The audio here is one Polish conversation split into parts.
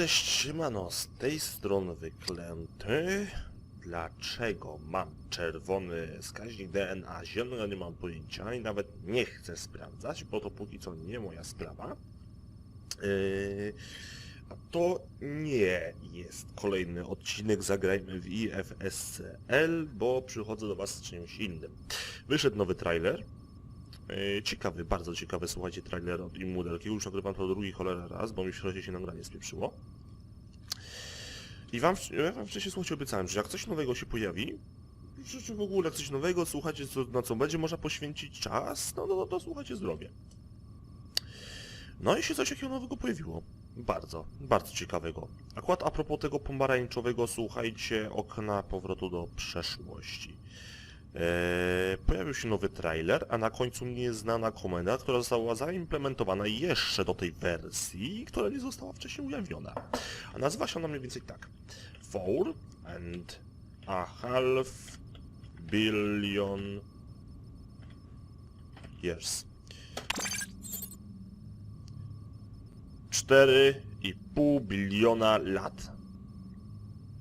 cześć, siemano, z tej strony wyklęty. Dlaczego mam czerwony wskaźnik DNA, zielonego nie mam pojęcia i nawet nie chcę sprawdzać, bo to póki co nie moja sprawa. Yy, a to nie jest kolejny odcinek Zagrajmy w IFSCL, bo przychodzę do Was z czymś innym. Wyszedł nowy trailer, Ciekawy, bardzo ciekawy, słuchajcie, trailer od Immudelki. Już nagrywam to drugi cholera raz, bo mi wczoraj się nagranie spieprzyło. I wam, ja wam wcześniej, słuchajcie, obiecałem, że jak coś nowego się pojawi, że w ogóle coś nowego, słuchajcie, co, na co będzie można poświęcić czas, no, no, no to słuchajcie, zrobię. No i się coś takiego nowego pojawiło. Bardzo, bardzo ciekawego. Akurat a propos tego pomarańczowego, słuchajcie, okna powrotu do przeszłości. Eee, pojawił się nowy trailer, a na końcu nieznana komenda, która została zaimplementowana jeszcze do tej wersji, która nie została wcześniej ujawniona. A nazywa się ona mniej więcej tak. Four and a half billion years. 4,5 biliona lat.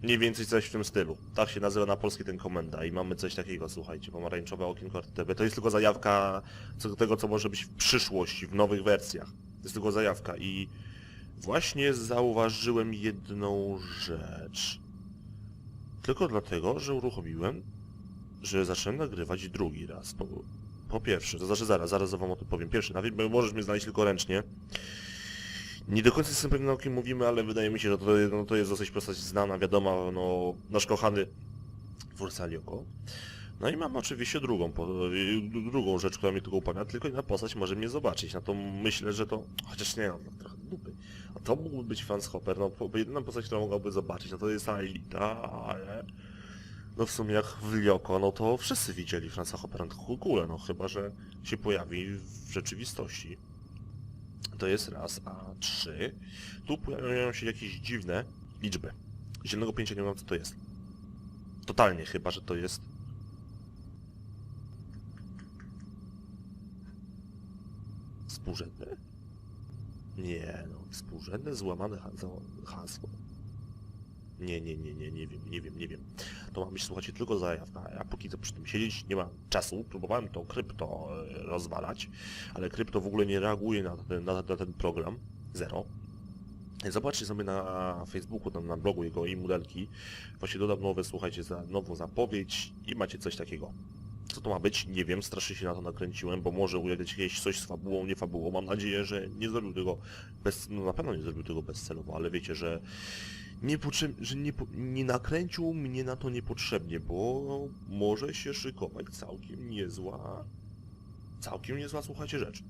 Mniej więcej coś w tym stylu. Tak się nazywa na polski ten komenda i mamy coś takiego, słuchajcie, pomarańczowe okienko RTB. To jest tylko zajawka co do tego, co może być w przyszłości, w nowych wersjach. To jest tylko zajawka i właśnie zauważyłem jedną rzecz. Tylko dlatego, że uruchomiłem, że zacząłem nagrywać drugi raz. Po, po pierwsze, to znaczy zaraz, zaraz wam o tym powiem. Pierwszy, nawet możesz mnie znaleźć tylko ręcznie. Nie do końca jestem pewien o kim mówimy, ale wydaje mi się, że to, no, to jest dosyć postać znana, wiadoma, no, nasz kochany Fursalioko. No i mam oczywiście drugą, drugą rzecz, która mi tylko upomina, tylko inna postać może mnie zobaczyć. Na to myślę, że to... Chociaż nie, no, trochę dupy. A to mógłby być Franz Hopper, no jedyna postać, która mogłaby zobaczyć, no to jest Aelita, ale... No w sumie jak w Lioko, no to wszyscy widzieli Franza Hoppera w ogóle, no chyba, że się pojawi w rzeczywistości. To jest raz, a trzy. Tu pojawiają się jakieś dziwne liczby. Zielonego pojęcia nie mam co to jest. Totalnie chyba, że to jest... Współrzędne? Nie no, współrzędne złamane hasło. Nie, nie, nie, nie, nie wiem, nie wiem, nie wiem. To ma być, słuchajcie, tylko zajawka. Ja póki co przy tym siedzieć nie mam czasu. Próbowałem to krypto e, rozwalać, ale krypto w ogóle nie reaguje na ten, na, na ten program. Zero. Zobaczcie sobie na Facebooku, tam na blogu jego i modelki. Właśnie dodam nowe, słuchajcie, za nową zapowiedź i macie coś takiego. Co to ma być? Nie wiem, strasznie się na to nakręciłem, bo może ujawić jakieś coś z fabułą, nie fabułą. Mam nadzieję, że nie zrobił tego bez... no na pewno nie zrobił tego bezcelowo, ale wiecie, że nie, że nie, nie nakręcił mnie na to niepotrzebnie, bo może się szykować całkiem niezła... Całkiem niezła, słuchajcie, rzecz.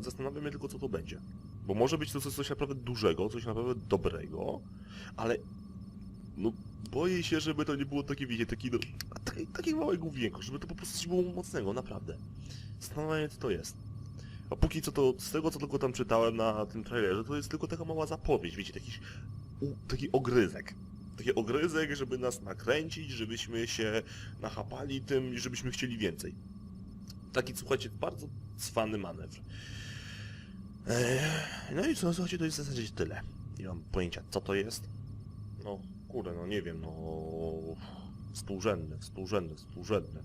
Zastanawiam się tylko, co to będzie. Bo może być to coś, coś naprawdę dużego, coś naprawdę dobrego, ale no boję się, żeby to nie było takie, wiecie, taki, no, takie, takie małe główienko, żeby to po prostu było mocnego, naprawdę. Zastanawiam się, co to jest. A póki co to, z tego co tylko tam czytałem na tym trailerze, to jest tylko taka mała zapowiedź, wiecie, taki, taki ogryzek. Taki ogryzek, żeby nas nakręcić, żebyśmy się nachapali tym i żebyśmy chcieli więcej. Taki, słuchajcie, bardzo cwany manewr. Eee, no i co, słuchajcie, to jest w zasadzie tyle. Nie mam pojęcia, co to jest. No, kurde, no nie wiem, no... Współrzędne, współrzędne, współrzędne.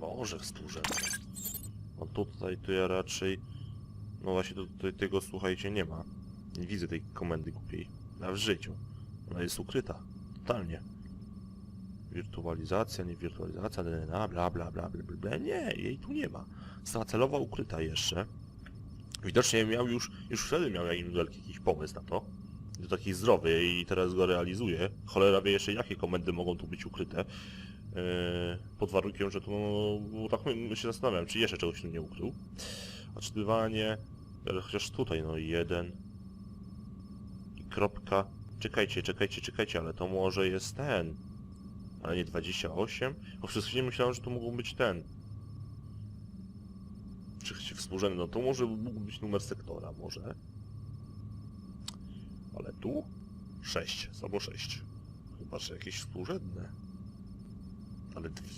Może współrzędne. No tutaj to ja raczej... No właśnie, tutaj tego, słuchajcie, nie ma. Nie widzę tej komendy głupiej. Na w życiu. Ona jest ukryta. Totalnie. Wirtualizacja, nie wirtualizacja, DNA, bla bla bla bla bla. Nie, jej tu nie ma. Została celowo ukryta jeszcze. Widocznie miał już, już wtedy miał jakiś pomysł na to. Takiej zdrowy i teraz go realizuje. Cholera wie jeszcze jakie komendy mogą tu być ukryte. Eee, pod warunkiem, że to no, tak my- się zastanawiam, czy jeszcze czegoś tu nie ukrył. Odczytywanie, ale chociaż tutaj no jeden i kropka. Czekajcie, czekajcie, czekajcie, ale to może jest ten. Ale nie 28? Bo przez chwilę myślałem, że to mógł być ten. Czy współrzędny? No to może mógł być numer sektora, może. Ale tu? 6, albo 6. Chyba, że jakieś współrzędne. Ale dwie.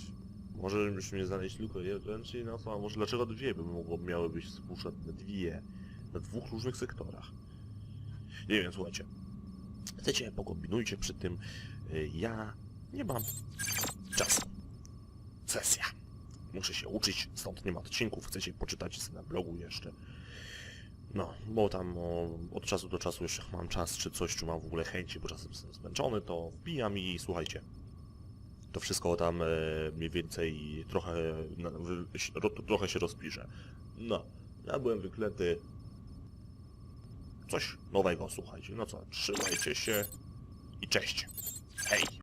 Może byśmy znaleźć tylko jeden, czyli no to, a może dlaczego dwie by mogło, miały być współrzędne? Dwie. Na dwóch różnych sektorach. Nie wiem, słuchajcie. Chcecie, pokombinujcie przy tym. Y, Ja nie mam czasu. Sesja. Muszę się uczyć, stąd nie ma odcinków. Chcecie poczytać na blogu jeszcze. No, bo tam o, od czasu do czasu jeszcze mam czas, czy coś, czy mam w ogóle chęci, bo czasem jestem zmęczony, to wbijam i słuchajcie. To wszystko tam e, mniej więcej trochę, na, ro, trochę się rozpisze. No, ja byłem wyklęty. Coś nowego, słuchajcie. No co, trzymajcie się i cześć. Hej!